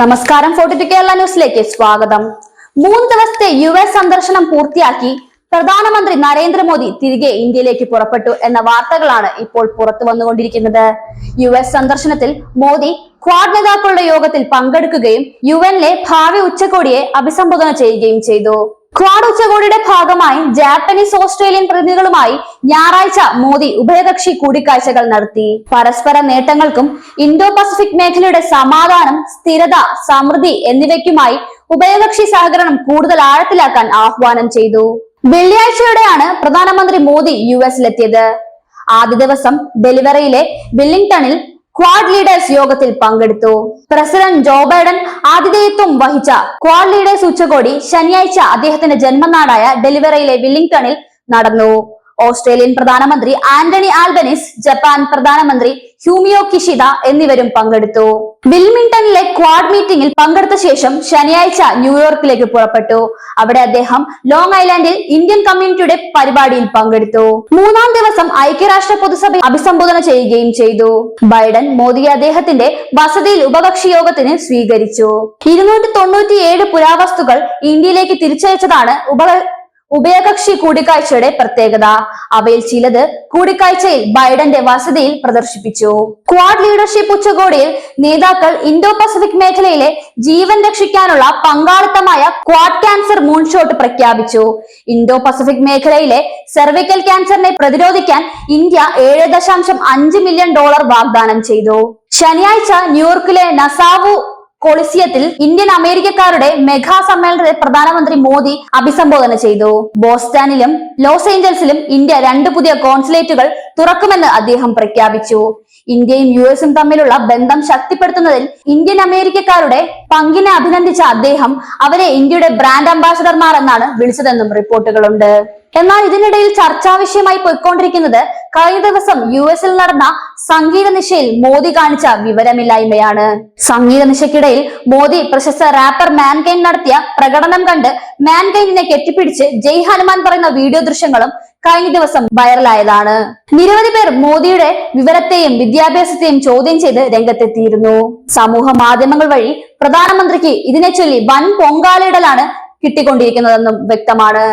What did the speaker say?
നമസ്കാരം ഫോർട്ടി കേരള ന്യൂസിലേക്ക് സ്വാഗതം. മൂന്ന് ദിവസത്തെ യു എസ് സന്ദർശനം പൂർത്തിയാക്കി പ്രധാനമന്ത്രി നരേന്ദ്രമോദി തിരികെ ഇന്ത്യയിലേക്ക് പുറപ്പെട്ടു എന്ന വാർത്തകളാണ് ഇപ്പോൾ പുറത്തു വന്നുകൊണ്ടിരിക്കുന്നത്. യു എസ് സന്ദർശനത്തിൽ മോദി ക്വാഡ് നേതാക്കളുടെ യോഗത്തിൽ പങ്കെടുക്കുകയും യു എനിലെ ഭാവി ഉച്ചകോടിയെ അഭിസംബോധന ചെയ്യുകയും ചെയ്തു. ക്വാഡ് ഉച്ചകോടിയുടെ ഭാഗമായി ജാപ്പനീസ് ഓസ്ട്രേലിയൻ പ്രതിനിധികളുമായി ഞായറാഴ്ച മോദി ഉഭയകക്ഷി കൂടിക്കാഴ്ചകൾ നടത്തി. പരസ്പര നേട്ടങ്ങൾക്കും ഇന്തോ പസഫിക് മേഖലയുടെ സമാധാനം സ്ഥിരത സമൃദ്ധി എന്നിവയ്ക്കുമായി ഉഭയകക്ഷി സഹകരണം കൂടുതൽ ആഴത്തിലാക്കാൻ ആഹ്വാനം ചെയ്തു. വെള്ളിയാഴ്ചയോടെയാണ് പ്രധാനമന്ത്രി മോദി യു എസിലെത്തിയത്. ആദ്യ ദിവസം ഡെലിവറിയിലെ വെല്ലിംഗ്ടണിൽ ക്വാഡ് ലീഡേഴ്സ് യോഗത്തിൽ പങ്കെടുത്തു. പ്രസിഡന്റ് ജോ ബൈഡൻ ആതിഥേയത്വം വഹിച്ച ക്വാഡ് ലീഡേഴ്സ് ഉച്ചകോടി ശനിയാഴ്ച അദ്ദേഹത്തിന്റെ ജന്മനാടായ ഡെലിവറയിലെ വില്ലിംഗ്ടണിൽ നടന്നു. ഓസ്ട്രേലിയൻ പ്രധാനമന്ത്രി ആന്റണി ആൽബനിസ് ജപ്പാൻ പ്രധാനമന്ത്രി ഹ്യൂമിയോ കിഷിത എന്നിവരും പങ്കെടുത്തു. വിൽമിംഗ്ടണിലെ ക്വാഡ് മീറ്റിംഗിൽ പങ്കെടുത്ത ശേഷം ശനിയാഴ്ച ന്യൂയോർക്കിലേക്ക് പുറപ്പെട്ടു. അവിടെ അദ്ദേഹം ലോങ് ഐലാൻഡിൽ ഇന്ത്യൻ കമ്മ്യൂണിറ്റിയുടെ പരിപാടിയിൽ പങ്കെടുത്തു. മൂന്നാം ദിവസം ഐക്യരാഷ്ട്ര പൊതുസഭയെ അഭിസംബോധന ചെയ്യുകയും ചെയ്തു. ബൈഡൻ മോദിയെ അദ്ദേഹത്തിന്റെ വസതിയിൽ ഉപകക്ഷി യോഗത്തിന് സ്വീകരിച്ചു. ഇരുന്നൂറ്റി തൊണ്ണൂറ്റിയേഴ് പുരാവസ്തുക്കൾ ഇന്ത്യയിലേക്ക് തിരിച്ചയച്ചതാണ് ഉപ ഉഭയകക്ഷി കൂടിക്കാഴ്ചയുടെ പ്രത്യേകത. അവയിൽ ചിലത് കൂടിക്കാഴ്ചയിൽ ബൈഡന്റെ വസതിയിൽ പ്രദർശിപ്പിച്ചു. ക്വാഡ് ലീഡർഷിപ്പ് ഉച്ചകോടിയിൽ നേതാക്കൾ ഇന്തോ പസഫിക് മേഖലയിലെ ജീവൻ രക്ഷിക്കാനുള്ള പങ്കാളിത്തമായ ക്വാഡ് ക്യാൻസർ മൂൺഷോട്ട് പ്രഖ്യാപിച്ചു. ഇന്തോ പസഫിക് മേഖലയിലെ സെർവിക്കൽ ക്യാൻസറിനെ പ്രതിരോധിക്കാൻ ഇന്ത്യ ഏഴ് ദശാംശം അഞ്ച് മില്യൺ ഡോളർ വാഗ്ദാനം ചെയ്തു. ശനിയാഴ്ച ന്യൂയോർക്കിലെ നസാവു കൊളിസിയത്തിൽ ഇന്ത്യൻ അമേരിക്കക്കാരുടെ മെഗാ സമ്മേളനത്തെ പ്രധാനമന്ത്രി മോദി അഭിസംബോധന ചെയ്തു. ബോസ്റ്റാനിലും ലോസ് ഏഞ്ചൽസിലും ഇന്ത്യ രണ്ട് പുതിയ കോൺസുലേറ്റുകൾ തുറക്കുമെന്ന് അദ്ദേഹം പ്രഖ്യാപിച്ചു. ഇന്ത്യയും യു എസും തമ്മിലുള്ള ബന്ധം ശക്തിപ്പെടുത്തുന്നതിൽ ഇന്ത്യൻ അമേരിക്കക്കാരുടെ പങ്കിനെ അഭിനന്ദിച്ച അദ്ദേഹം അവരെ ഇന്ത്യയുടെ ബ്രാൻഡ് അംബാസഡർമാർ എന്നാണ് വിളിച്ചതെന്നും റിപ്പോർട്ടുകളുണ്ട്. എന്നാൽ ഇതിനിടയിൽ ചർച്ചാ വിഷയമായി പോയിക്കൊണ്ടിരിക്കുന്നത് കഴിഞ്ഞ ദിവസം യു എസിൽ നടന്ന സംഗീത നിശയിൽ മോദി കാണിച്ച വിവരമില്ലായ്മയാണ്. സംഗീത നിശയ്ക്കിടയിൽ മോദി പ്രശസ്ത റാപ്പർ മാൻകൈൻ നടത്തിയ പ്രകടനം കണ്ട് മാൻകൈനിനെ കെട്ടിപ്പിടിച്ച് ജയ് ഹനുമാൻ പറയുന്ന വീഡിയോ ദൃശ്യങ്ങളും കഴിഞ്ഞ ദിവസം വൈറലായതാണ്. നിരവധി പേർ മോദിയുടെ വിവരത്തെയും വിദ്യാഭ്യാസത്തെയും ചോദ്യം ചെയ്ത് രംഗത്തെത്തിയിരുന്നു. സമൂഹ മാധ്യമങ്ങൾ വഴി പ്രധാനമന്ത്രിക്ക് ഇതിനെ ചൊല്ലി വൻ പൊങ്കാലയിടലാണ് കിട്ടിക്കൊണ്ടിരിക്കുന്നതെന്നും വ്യക്തമാണ്.